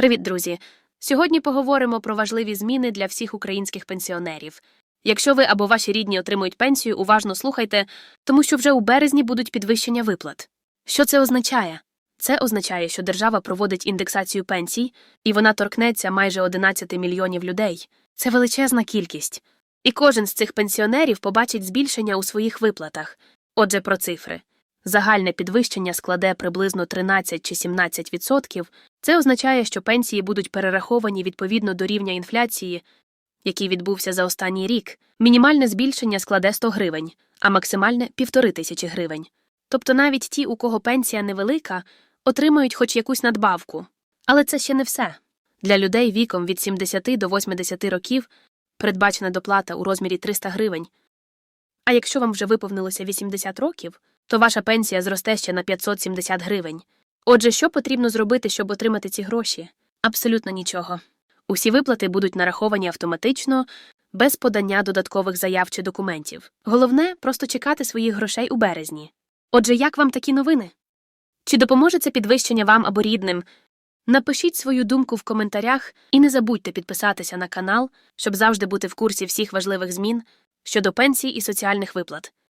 Привіт, друзі! Сьогодні поговоримо про важливі зміни для всіх українських пенсіонерів. Якщо ви або ваші рідні отримують пенсію, уважно слухайте, тому що вже у березні будуть підвищення виплат. Що це означає? Це означає, що держава проводить індексацію пенсій, і вона торкнеться майже 11 мільйонів людей. Це величезна кількість. І кожен з цих пенсіонерів побачить збільшення у своїх виплатах. Отже, про цифри. Загальне підвищення складе приблизно 13 чи 17 відсотків. Це означає, що пенсії будуть перераховані відповідно до рівня інфляції, який відбувся за останній рік. Мінімальне збільшення складе 100 гривень, а максимальне півтори тисячі гривень. Тобто навіть ті, у кого пенсія невелика, отримають хоч якусь надбавку. Але це ще не все. Для людей віком від 70 до 80 років передбачена доплата у розмірі 300 гривень. А якщо вам вже виповнилося 80 років, то ваша пенсія зросте ще на 570 гривень. Отже, що потрібно зробити, щоб отримати ці гроші? Абсолютно нічого. Усі виплати будуть нараховані автоматично, без подання додаткових заяв чи документів. Головне просто чекати своїх грошей у березні. Отже, як вам такі новини? Чи допоможе це підвищення вам або рідним? Напишіть свою думку в коментарях і не забудьте підписатися на канал, щоб завжди бути в курсі всіх важливих змін щодо пенсій і соціальних виплат.